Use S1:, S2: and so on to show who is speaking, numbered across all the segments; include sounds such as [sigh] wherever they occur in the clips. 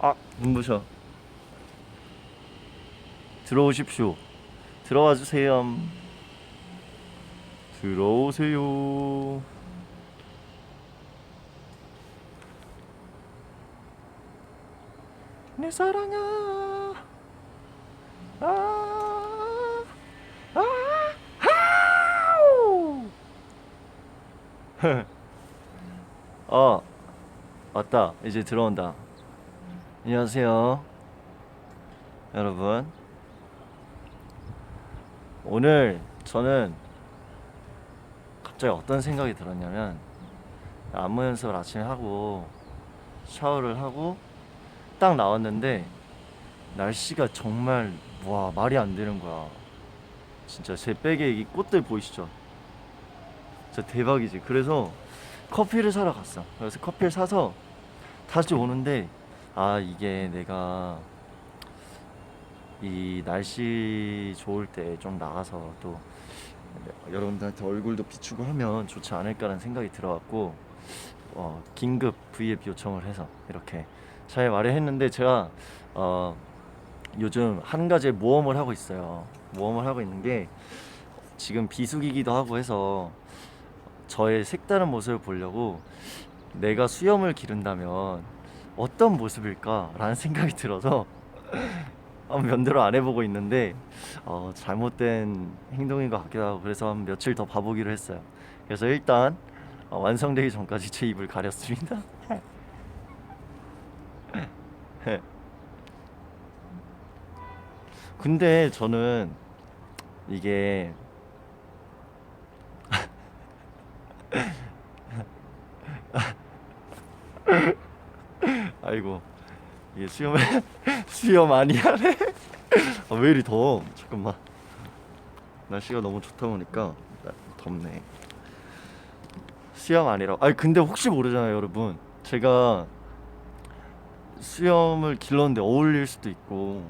S1: 아 눈부셔. 들어오십시오. 들어와 주세요. 들어오세요 내 사랑아. 아, 아, 아우. [laughs] 어 왔다. 이제 들어온다. 안녕하세요. 여러분. 오늘 저는 갑자기 어떤 생각이 들었냐면 안무 연습을 아침에 하고 샤워를 하고 딱 나왔는데 날씨가 정말 와 말이 안 되는 거야. 진짜 제 백에 이 꽃들 보이시죠? 진짜 대박이지. 그래서 커피를 사러 갔어. 그래서 커피를 사서 다시 오는데 아 이게 내가 이 날씨 좋을 때 좀 나가서 또 여러분들한테 얼굴도 비추고 하면 좋지 않을까라는 생각이 들어갖고 어, 긴급 V앱 요청을 해서 이렇게 잘 마련했는데 제가 어, 요즘 한 가지 모험을 하고 있어요. 모험을 하고 있는 게 지금 비수기기도 하고 해서 저의 색다른 모습을 보려고 내가 수염을 기른다면 어떤 모습일까라는 생각이 들어서 [laughs] 한번 면대로 안 해보고 있는데 어, 잘못된 행동인 것 같기도 하고 그래서 한 며칠 더 봐보기로 했어요. 그래서 일단 어, 완성되기 전까지 제 입을 가렸습니다. [laughs] 근데 저는 이게 [laughs] 아이고 이게 수염 [laughs] 수염 아니야래 아, 왜 이리 더워? 잠깐만. 날씨가 너무 좋다 보니까 나- 덥네. 수염 아니라고. 아니 근데 혹시 모르잖아요 여러분. 제가 수염을 길렀는데 어울릴 수도 있고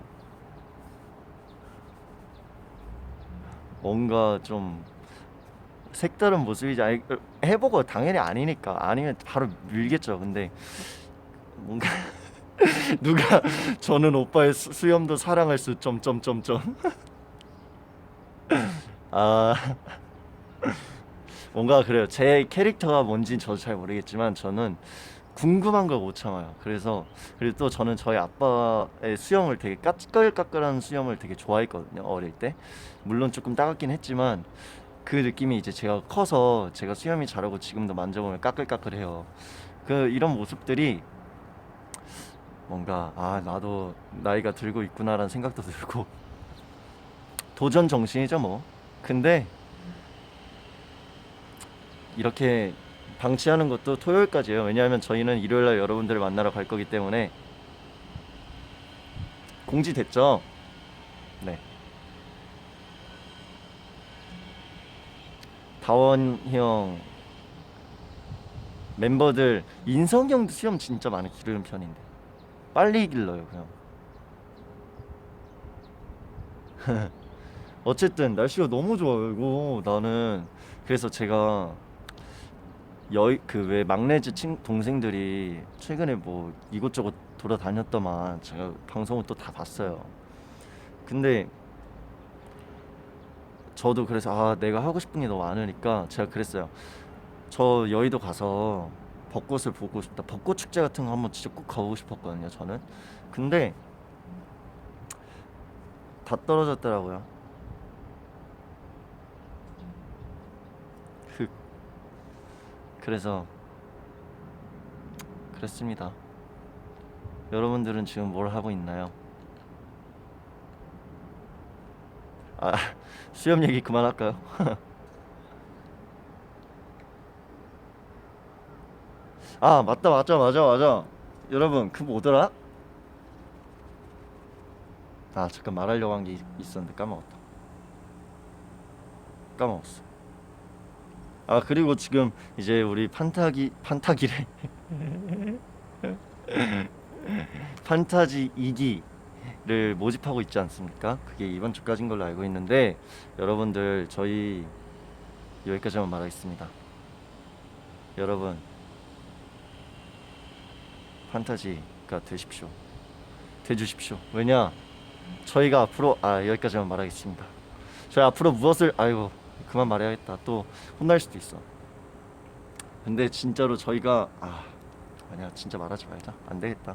S1: 뭔가 좀 색다른 모습이지. 아니 해보고 당연히 아니니까 아니면 바로 밀겠죠. 근데 뭔가 [laughs] 누가 저는 오빠의 수, 수염도 사랑할 수 점점점점. [laughs] 아. 뭔가 그래요. 제 캐릭터가 뭔진 저도 잘 모르겠지만 저는 궁금한 걸 못 참아요. 그래서 그리고 또 저는 저희 아빠의 수염을 되게 까끌까끌한 수염을 되게 좋아했거든요 어릴 때. 물론 조금 따갑긴 했지만 그 느낌이 이제 제가 커서 제가 수염이 자라고 지금도 만져보면 까끌까끌해요. 그 이런 모습들이 뭔가 아 나도 나이가 들고 있구나라는 생각도 들고. 도전 정신이죠 뭐. 근데 이렇게 방치하는 것도 토요일까지예요. 왜냐하면 저희는 일요일 날 여러분들을 만나러 갈 거기 때문에 공지됐죠? 네. 다원 형 멤버들 인성 형도 수염 진짜 많이 기르는 편인데 빨리 길러요 그냥. [laughs] 어쨌든 날씨가 너무 좋아요 이거. 나는. 그래서 제가 여의 그왜 막내즈 친 동생들이 최근에 뭐 이곳저곳 돌아다녔더만 제가 방송을 또 다 봤어요 근데 저도 그래서 아 내가 하고 싶은 게 너무 많으니까 제가 그랬어요 저 여의도 가서 벚꽃을 보고 싶다. 벚꽃 축제 같은 거 한번 진짜 꼭 가보고 싶었거든요. 저는. 근데 다 떨어졌더라고요. 흑. 그래서 그랬습니다. 여러분들은 지금 뭘 하고 있나요? 아, [laughs] 수염 얘기 그만할까요? [laughs] 아 맞다 맞다 맞아 맞아 여러분 그 뭐더라? 아 잠깐 말하려고 한 게 있었는데 까먹었다 까먹었어 아 그리고 지금 이제 우리 판타기 판타기래 [laughs] 판타지 2기를 모집하고 있지 않습니까? 그게 이번 주까지인 걸로 알고 있는데 여러분들 저희 여기까지만 말하겠습니다. 여러분 판타지가 되십시오. 돼주십시오. 왜냐? 저희가 앞으로 아 여기까지만 말하겠습니다. 저희 앞으로 무엇을 아이고 그만 말해야겠다. 또 혼날 수도 있어. 근데 진짜로 저희가 아 아니야 진짜 말하지 말자. 안 되겠다.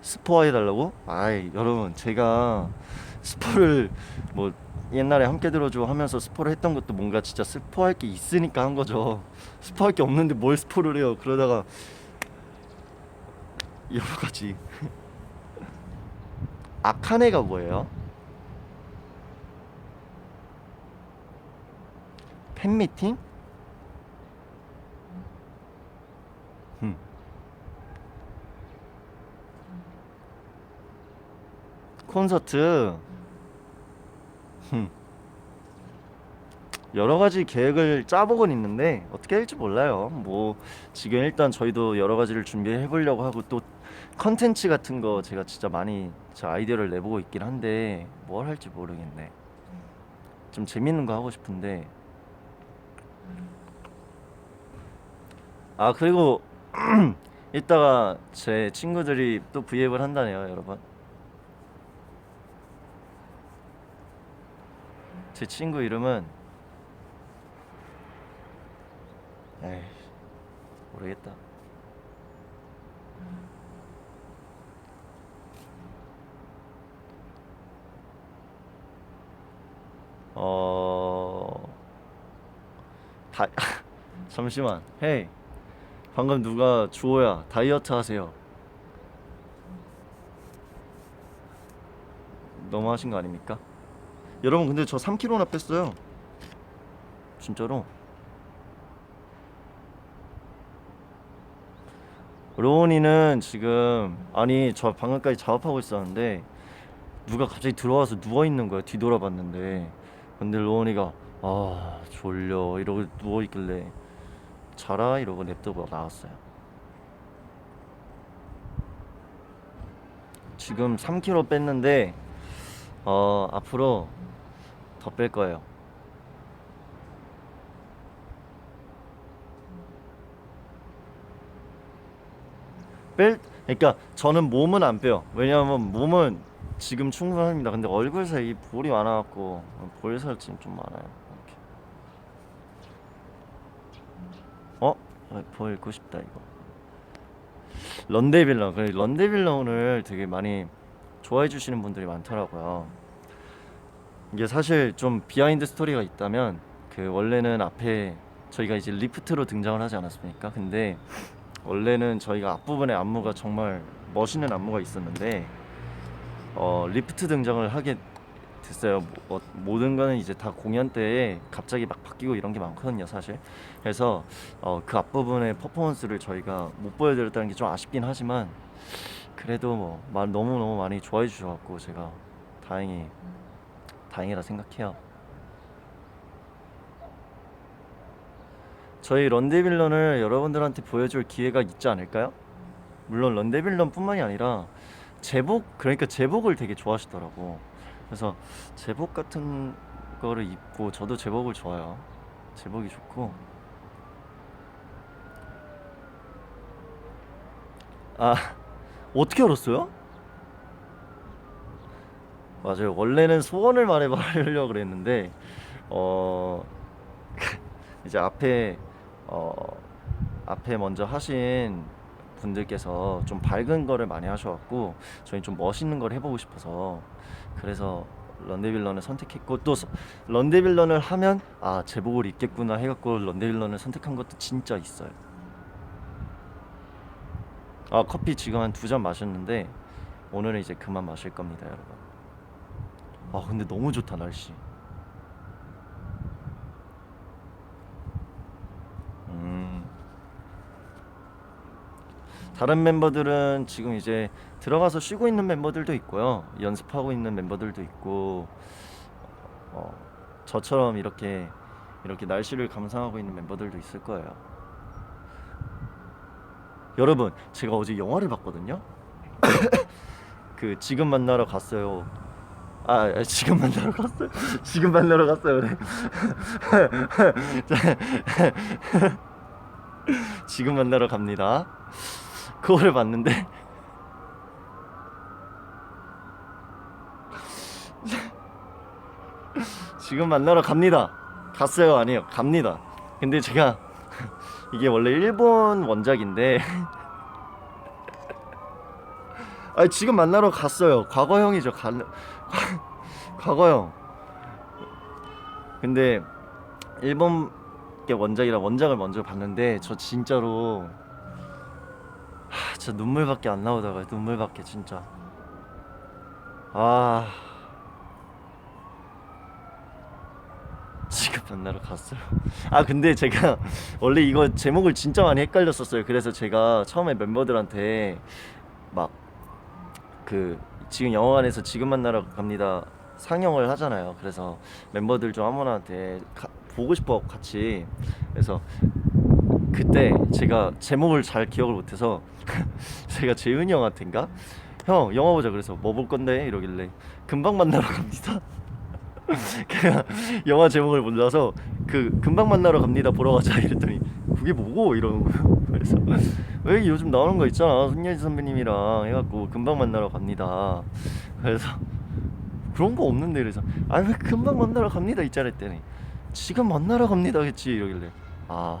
S1: 스포 해 달라고? 아이 여러분 제가 스포를 뭐 옛날에 함께 들어줘 하면서 스포를 했던 것도 뭔가 진짜 스포할 게 있으니까 한 거죠. 스포할 게 없는데 뭘 스포를 해요? 그러다가 여러 가지 [laughs] 아카네가 뭐예요? 팬미팅? 음. 콘서트 흠. 여러 가지 계획을 짜보곤 있는데 어떻게 될지 몰라요. 뭐 지금 일단 저희도 여러 가지를 준비해 보려고 하고 또 컨텐츠 같은 거 제가 진짜 많이 제 아이디어를 내보고 있긴 한데 뭘 할지 모르겠네. 좀 재밌는 거 하고 싶은데 아 그리고 [clears throat] 이따가 제 친구들이 또 브이앱을 한다네요, 여러분. 제 친구 이름은 에이 모르겠다. 어 다... [laughs] 잠시만. 헤이. 방금 누가 주호야 다이어트 하세요. 너무 하신 거 아닙니까? 여러분 근데 저 3kg나 뺐어요. 진짜로. 로운이는 지금 아니 저 방금까지 작업하고 있었는데 누가 갑자기 들어와서 누워 있는 거야 뒤돌아봤는데 근데 로운이가 아 졸려 이러고 누워 있길래 자라 이러고 냅두고 나왔어요. 지금 3kg 뺐는데 어 앞으로 더 뺄 거예요. 뺄 그러니까 저는 몸은 안 빼요. 왜냐하면 몸은 지금 충분합니다. 근데 얼굴 살이 볼이 많아갖고 볼살 지금 좀 많아요. 이렇게. 어? 아, 보이고 싶다 이거. 런데빌런 그래 런데빌런을 되게 많이 좋아해 주시는 분들이 많더라고요. 이게 사실 좀 비하인드 스토리가 있다면 그 원래는 앞에 저희가 이제 리프트로 등장을 하지 않았습니까? 근데 원래는 저희가 앞부분에 안무가 정말 멋있는 안무가 있었는데 어, 리프트 등장을 하게 됐어요. 뭐, 어, 모든 거는 이제 다 공연 때에 갑자기 막 바뀌고 이런 게 많거든요, 사실. 그래서 어, 그 앞부분의 퍼포먼스를 저희가 못 보여드렸다는 게 좀 아쉽긴 하지만 그래도 뭐 마- 너무 너무 많이 좋아해 주셔갖고 제가 다행히 다행이라 생각해요. 저희 런데빌런을 여러분들한테 보여줄 기회가 있지 않을까요? 물론 런데빌런뿐만이 아니라 제복 그러니까 제복을 되게 좋아하시더라고. 그래서 제복 같은 거를 입고 저도 제복을 좋아요. 제복이 좋고 아 [laughs] 어떻게 알았어요? 맞아요. 원래는 소원을 말해보려고 그랬는데 어 [laughs] 이제 앞에 어 앞에 먼저 하신 분들께서 좀 밝은 거를 많이 하셔갖고 저희 좀 멋있는 걸 해보고 싶어서 그래서 런데빌런을 선택했고 또 서- 런데빌런을 하면 아 제복을 입겠구나 해갖고 런데빌런을 선택한 것도 진짜 있어요. 아 커피 지금 한 두 잔 마셨는데 오늘은 이제 그만 마실 겁니다, 여러분. 아 근데 너무 좋다 날씨. 음. 다른 멤버들은 지금 이제 들어가서 쉬고 있는 멤버들도 있고요. 연습하고 있는 멤버들도 있고 어, 저처럼 이렇게 이렇게 날씨를 감상하고 있는 멤버들도 있을 거예요. 여러분 제가 어제 영화를 봤거든요. [coughs] 그 지금 만나러 갔어요. 아 아, 지금 만나러 갔어요. [laughs] 지금 만나러 갔어요. 그래. [laughs] 자, [laughs] 지금 만나러 갑니다. 그거를 봤는데 [laughs] 지금 만나러 갑니다. 갔어요 아니에요 갑니다. 근데 제가 [laughs] 이게 원래 일본 원작인데 [laughs] 아 지금 만나러 갔어요. 과거형이죠. 가, 과거형. 근데 일본 게 원작이라 원작을 먼저 봤는데 저 진짜로 하, 진짜 눈물밖에 안 나오다가 눈물밖에 진짜 아 지금 만나러 갔어요. 아 근데 제가 [laughs] 원래 이거 제목을 진짜 많이 헷갈렸었어요. 그래서 제가 처음에 멤버들한테 막 그 지금 영화관에서 지금 만나러 갑니다 상영을 하잖아요. 그래서 멤버들 중 아무나한테 가- 보고 싶어 같이 그래서 그때 제가 제목을 잘 기억을 못해서 [laughs] 제가 재윤이 형한테인가? 형 영화 보자 그래서 뭐 볼 건데? 이러길래 금방 만나러 갑니다. [laughs] 그냥 영화 제목을 몰라서 그 금방 만나러 갑니다 보러 가자 이랬더니 그게 뭐고? 이러는 거예요. [laughs] 그래서 왜 요즘 나오는 거 있잖아. 손예진 선배님이랑 해갖고 금방 만나러 갑니다. 그래서 그런 거 없는데 그래서 아왜 금방 만나러 갑니다? 있잖아 했더니 지금 만나러 갑니다겠지. 이러길래. 아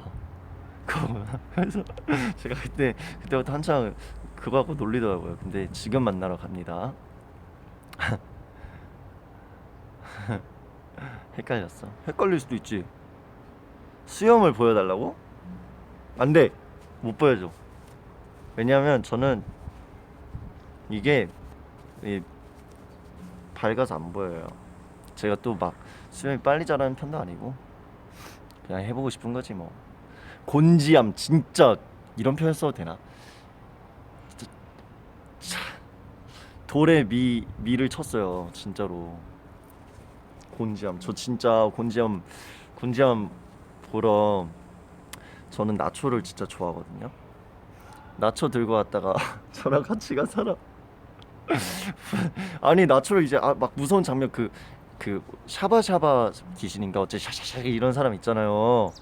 S1: 그거구나. 그래서 [laughs] 제가 그때 그때부터 한창 그거 하고 놀리더라고요. 근데 지금 만나러 갑니다. [laughs] 헷갈렸어. 헷갈릴 수도 있지. 수염을 보여달라고? 안 돼. 못 보여줘. 왜냐면 저는 이게 이 밝아서 안 보여요. 제가 또 막 수염이 빨리 자라는 편도 아니고 그냥 해보고 싶은 거지 뭐. 곤지암 진짜 이런 표현 써도 되나? 진짜 차, 돌에 미 미를 쳤어요 진짜로. 곤지암 저 진짜 곤지암 곤지암 보러 저는 나초를 진짜 좋아하거든요. 나초 들고 왔다가 [laughs] 저랑 같이 간 사람 아니 나초를 이제 아, 막 무서운 장면 그 그 샤바샤바 귀신인가 어째 샤샤샤 이런 사람 있잖아요.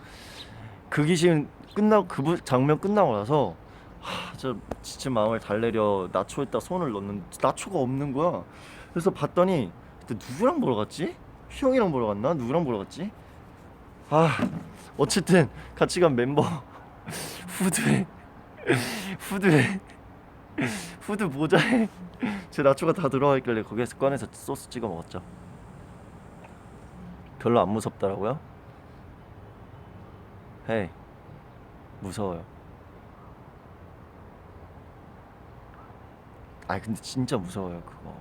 S1: 그 귀신 끝나고 그 부- 장면 끝나고 나서 하, 저 지친 마음을 달래려 나초에다 손을 넣는 나초가 없는 거야. 그래서 봤더니 그때 누구랑 보러 갔지? 형이랑 보러 갔나? 누구랑 보러 갔지? 아 어쨌든 같이 간 멤버 [laughs] 후드에 후드에 후드 모자에 제 나초가 다 들어가 있길래 거기에서 꺼내서 소스 찍어 먹었죠. 별로 안 무섭더라고요. 헤이 무서워요. 아 근데 진짜 무서워요 그거.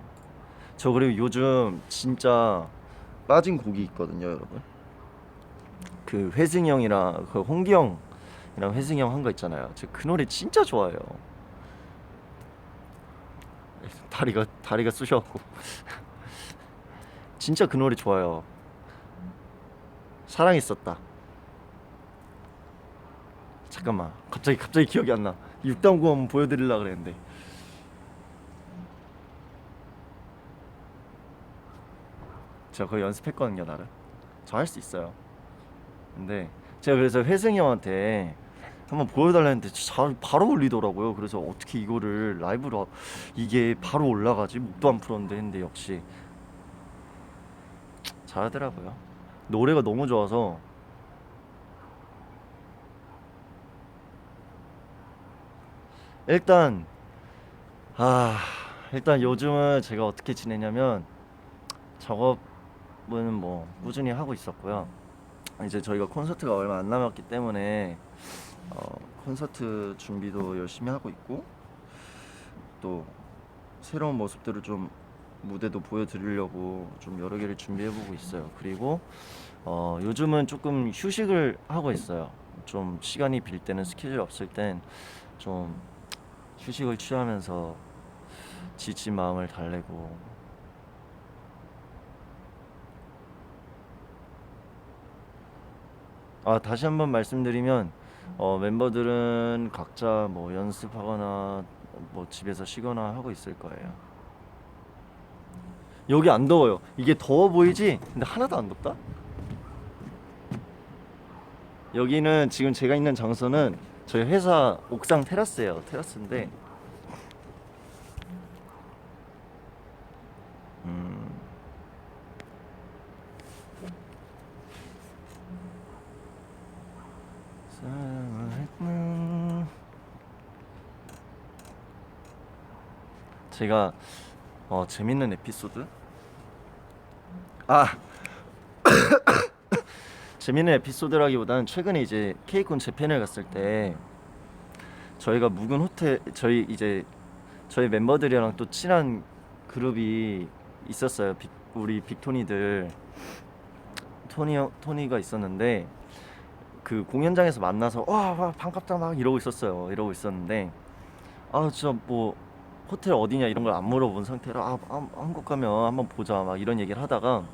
S1: 저 그리고 요즘 진짜 빠진 곡이 있거든요, 여러분. 그 회승이 형이랑 그 홍기 형이랑 회승이 형 한 거 있잖아요. 저 그 노래 진짜 좋아해요. 다리가 다리가 쑤셔갖고 [laughs] 진짜 그 노래 좋아요. 사랑했었다. 잠깐만, 갑자기 갑자기 기억이 안 나. 육담구 한번 보여드리려 그랬는데. 제가 그거 연습했거든요 나를 저 할 수 있어요. 근데 제가 그래서 회승이 형한테 한번 보여달라는데 잘 바로 올리더라고요. 그래서 어떻게 이거를 라이브로 이게 바로 올라가지? 목도 안 풀었는데 했는데 역시. 잘하더라고요. 노래가 너무 좋아서 일단 아 일단 요즘은 제가 어떻게 지내냐면 작업은 뭐 꾸준히 하고 있었고요. 이제 저희가 콘서트가 얼마 안 남았기 때문에 어, 콘서트 준비도 열심히 하고 있고 또 새로운 모습들을 좀 무대도 보여드리려고 좀 여러 개를 준비해보고 있어요. 그리고 어, 요즘은 조금 휴식을 하고 있어요. 좀 시간이 빌 때는 스케줄 없을 땐좀 휴식을 취하면서 지친 마음을 달래고 아 다시 한번 말씀드리면 어, 멤버들은 각자 뭐 연습하거나 뭐 집에서 쉬거나 하고 있을 거예요. 여기 안 더워요. 이게 더워 보이지? 근데 하나도 안 덥다. 여기는 지금 제가 있는 장소는 저희 회사 옥상 테라스예요. 테라스인데 음. 제가 어, 재밌는 에피소드 아 재밌는 에피소드라기보다는 최근에 이제 케이콘 재팬을 갔을 때 저희가 묵은 호텔 저희 이제 저희 멤버들이랑 또 친한 그룹이 있었어요. 빅, 우리 빅토니들 토니 형- 토니가 있었는데 그 공연장에서 만나서 와, 와 반갑다 막 이러고 있었어요. 이러고 있었는데 아 진짜 뭐 호텔 어디냐 이런 걸 안 물어본 상태라 아, 아, 한국 가면 한번 보자 막 이런 얘기를 하다가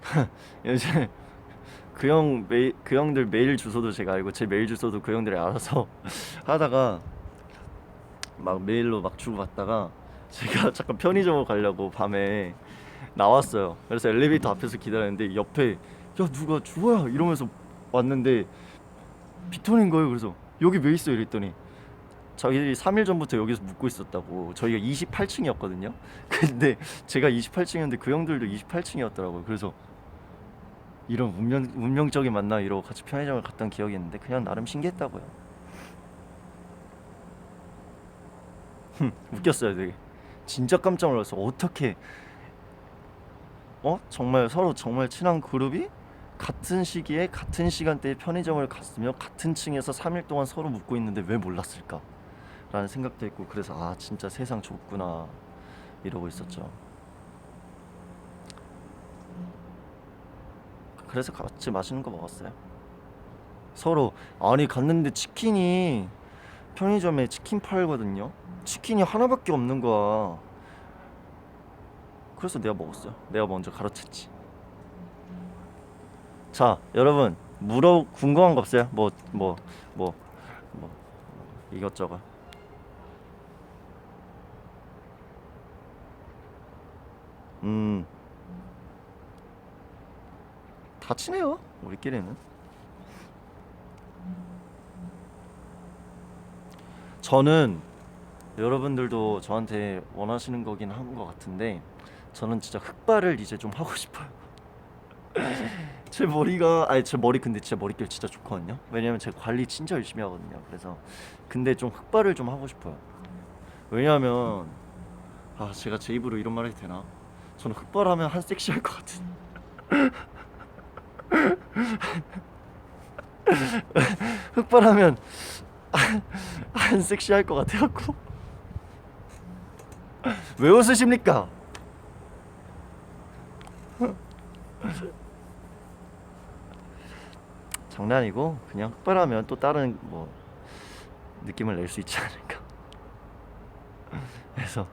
S1: [laughs] 이제 그 형 메일 그 형들 메일 주소도 제가 알고 제 메일 주소도 그 형들이 알아서 [laughs] 하다가 막 메일로 막 주고받다가 제가 [laughs] 잠깐 편의점을 가려고 밤에 나왔어요. 그래서 엘리베이터 앞에서 기다렸는데 옆에 야 누가 주호야 이러면서 왔는데 빅톤인 거예요. 그래서 여기 왜 있어 이랬더니 자기들이 3일 전부터 여기서 묵고 있었다고 저희가 28층이었거든요. [laughs] 근데 제가 28층이었는데 그 형들도 28층이었더라고요. 그래서 이런 운명 운명적인 만남 이러고 같이 편의점을 갔던 기억이 있는데 그냥 나름 신기했다고요. 흠, 웃겼어요, 되게. 진짜 깜짝 놀랐어. 어떻게 어? 정말 서로 정말 친한 그룹이 같은 시기에 같은 시간대에 편의점을 갔으며 같은 층에서 3일 동안 서로 묵고 있는데 왜 몰랐을까? 라는 생각도 했고 그래서 아 진짜 세상 좁구나 이러고 있었죠. 그래서 같이 맛있는 거 먹었어요. 서로 아니 갔는데 치킨이 편의점에 치킨 팔거든요. 치킨이 하나밖에 없는 거야. 그래서 내가 먹었어요. 내가 먼저 가로챘지. 자, 여러분 물어 궁금한 거 없어요? 뭐 뭐 뭐뭐 이것저것. 다 친해요. 우리끼리는. 저는 여러분들도 저한테 원하시는 거긴 한 것 같은데 저는 진짜 흑발을 이제 좀 하고 싶어요. [laughs] 제 머리가 아니 제 머리 근데 진짜 머릿결 진짜 좋거든요. 왜냐면 제가 관리 진짜 열심히 하거든요. 그래서 근데 좀 흑발을 좀 하고 싶어요. 왜냐면 아 제가 제 입으로 이런 말 해도 되나? 저는 흑발하면 한 섹시할 것 같은. [laughs] 흑발하면 한 섹시할 것 같아갖고 왜 웃으십니까? 장난이고 그냥 흑발하면 또 다른 뭐 느낌을 낼 수 있지 않을까. 그래서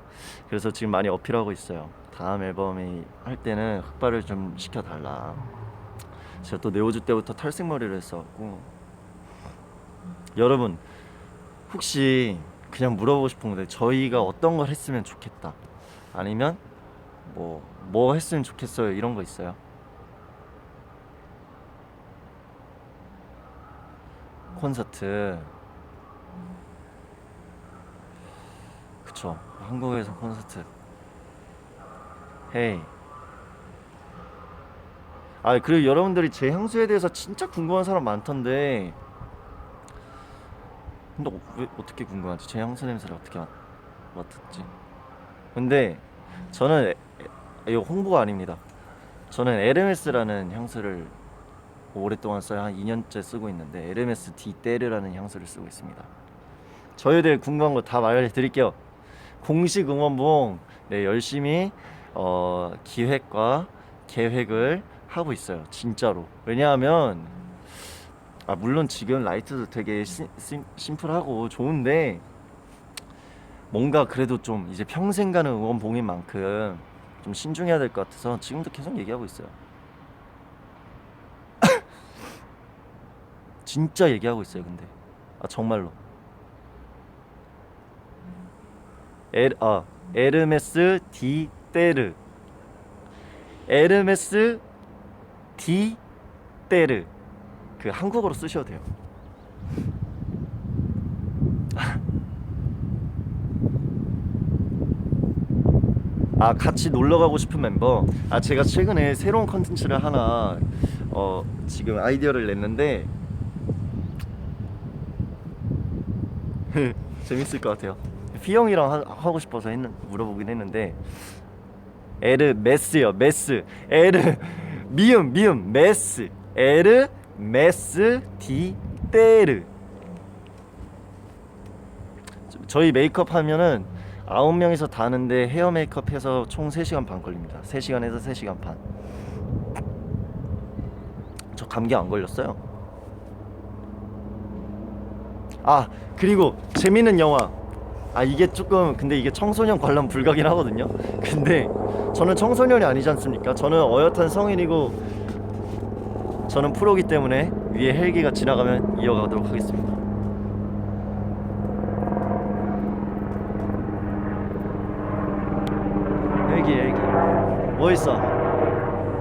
S1: 그래서 지금 많이 어필하고 있어요. 다음 앨범이 할 때는 흑발을 좀 시켜달라. 제가 또 네오즈 때부터 탈색 머리를 했어갖고. 여러분 혹시 그냥 물어보고 싶은 건데 저희가 어떤 걸 했으면 좋겠다. 아니면 뭐 뭐 했으면 좋겠어요? 이런 거 있어요? 콘서트. 그쵸. 한국에서 콘서트. 헤이 아 그리고 여러분들이 제 향수에 대해서 진짜 궁금한 사람 많던데 근데 어, 왜 어떻게 궁금하지? 제 향수 냄새를 어떻게 맡, 맡았지? 근데 저는 이거 홍보가 아닙니다. 저는 에르메스라는 향수를 오랫동안 써요. 한 2년째 쓰고 있는데 에르메스 디 테르라는 향수를 쓰고 있습니다. 저희에 대해 궁금한 거 다 말해드릴게요. 공식 응원봉 네, 열심히 어, 기획과 계획을 하고 있어요. 진짜로. 왜냐하면 아 물론 지금 라이트도 되게 시, 심, 심플하고 좋은데 뭔가 그래도 좀 이제 평생 가는 응원봉인 만큼 좀 신중해야 될 것 같아서 지금도 계속 얘기하고 있어요. [coughs] 진짜 얘기하고 있어요 근데 아 정말로 에, 아 에르메스 디 테르 에르메스 디 테르. 그 한국어로 쓰셔도 돼요. 아 같이 놀러 가고 싶은 멤버. 아 제가 최근에 새로운 컨텐츠를 하나 어 지금 아이디어를 냈는데 [laughs] 재밌을 것 같아요. 피영이랑 하, 하고 싶어서 했는, 물어보긴 했는데 에르 메스요 메스. 에르 미음 미음 메스 에르 메스 디 테르 저희 메이크업 하면은 아홉 명이서 다 하는데 헤어 메이크업 해서 총 3시간 반 걸립니다. 3시간에서 3시간 반. 저 감기 안 걸렸어요. 아, 그리고 재밌는 영화. 아, 이게 조금 근데 이게 청소년 관람 불가긴 하거든요. 근데 저는 청소년이 아니지 않습니까? 저는 어엿한 성인이고 저는 프로기 때문에 위에 헬기가 지나가면 이어가도록 하겠습니다. 헬기 헬기 뭐 있어?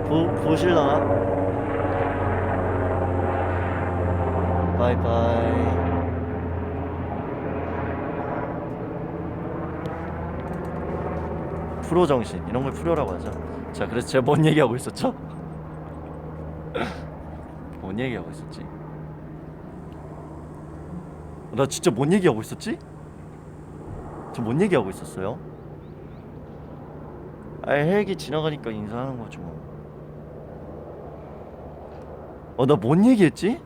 S1: 보, 보실라나? 바이바이 프로 정신 이런 걸 프로라고 하죠 자 그래서 제가 뭔 얘기하고 있었죠? [laughs] 뭔 얘기하고 있었지? 나 진짜 뭔 얘기하고 있었지? 저 뭔 얘기하고 있었어요? 아 헬기 지나가니까 인사하는 거죠 뭐. 어, 나 뭔 얘기했지?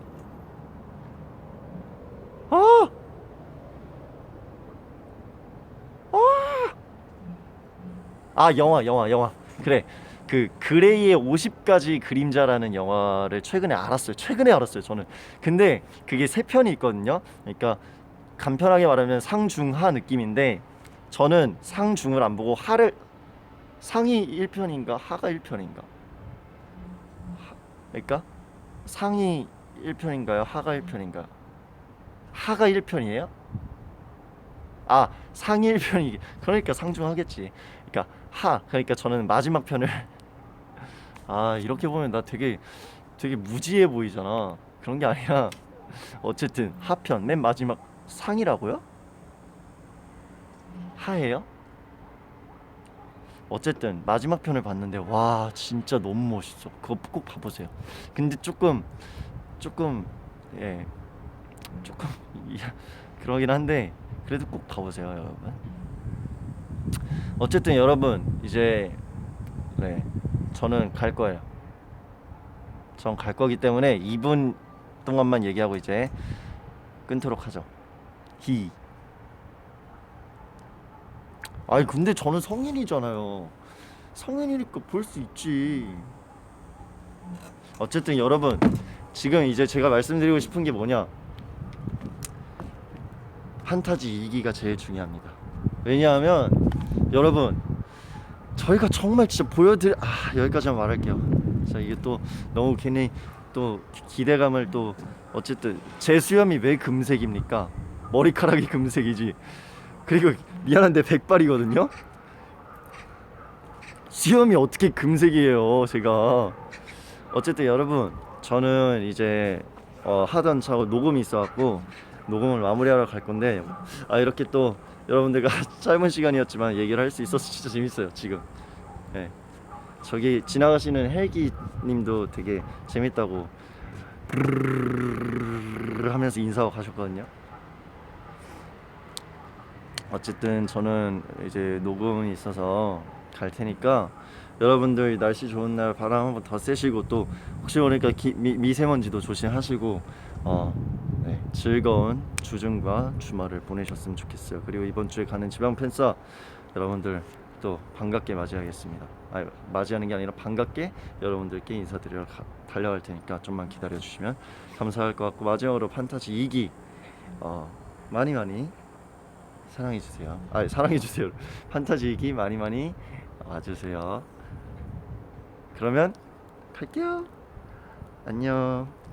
S1: 아, 영화, 영화, 영화. 그래. 그 그레이의 50가지 그림자라는 영화를 최근에 알았어요. 최근에 알았어요, 저는. 근데 그게 세 편이 있거든요. 그러니까 간편하게 말하면 상중하 느낌인데 저는 상중을 안 보고 하를 상이 1편인가 하가 1편인가 그러니까 상이 1편인가요 하가 1편인가요 하가 1편이에요 아 상이 1편이 그러니까 상중하겠지 그러니까 하 그러니까 저는 마지막 편을 [laughs] 아 이렇게 보면 나 되게 되게 무지해 보이잖아 그런 게 아니라 [laughs] 어쨌든 하편 맨 마지막 상이라고요 하예요 어쨌든 마지막 편을 봤는데 와 진짜 너무 멋있어. 그거 꼭 봐보세요. 근데 조금 조금 예 조금 이- [laughs] 그러긴 한데 그래도 꼭 봐보세요, 여러분. 어쨌든 여러분 이제 네 저는 갈 거예요. 전 갈 거기 때문에 2분 동안만 얘기하고 이제 끊도록 하죠. 히. 아니 근데 저는 성인이잖아요. 성인이니까 볼 수 있지. 어쨌든 여러분 지금 이제 제가 말씀드리고 싶은 게 뭐냐 판타지 2기가 제일 중요합니다. 왜냐하면 여러분 저희가 정말 진짜 보여드릴 아 여기까지만 말할게요. 자 이게 또 너무 괜히 또 기- 기대감을 또 어쨌든 제 수염이 왜 금색입니까? 머리카락이 금색이지. 그리고 미안한데 백발이거든요. 수염이 어떻게 금색이에요, 제가. 어쨌든 여러분, 저는 이제 어, 하던 차고 녹음이 있어갖고 녹음을 마무리하러 갈 건데 아 이렇게 또 여러분들과 [laughs] 짧은 시간이었지만 얘기를 할 수 있어서 진짜 재밌어요 지금. 네. 저기 지나가시는 헬기님도 되게 재밌다고 [laughs] 하면서 인사하고 가셨거든요. 어쨌든 저는 이제 녹음이 있어서 갈 테니까 여러분들 날씨 좋은 날 바람 한번 더 쐬시고 또 혹시 모르니까 기, 미, 미세먼지도 조심하시고 어, 네, 즐거운 주중과 주말을 보내셨으면 좋겠어요. 그리고 이번 주에 가는 지방 팬싸 여러분들 또 반갑게 맞이하겠습니다. 아 맞이하는 게 아니라 반갑게 여러분들께 인사드리러 가, 달려갈 테니까 좀만 기다려 주시면 감사할 것 같고 마지막으로 판타지 2기 어, 많이 많이 사랑해 주세요. 아 사랑해 주세요. [laughs] 판타지 2기 많이 많이 와주세요. 그러면 갈게요. 안녕.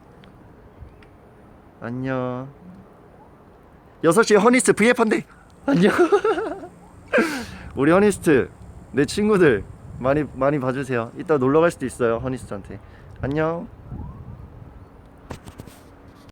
S1: 안녕. 6시에 허니스트 한대. 안녕. [laughs] 우리 허니스트 내 친구들 많이 많이 봐주세요. 이따 놀러 갈 수도 있어요 허니스트한테. 안녕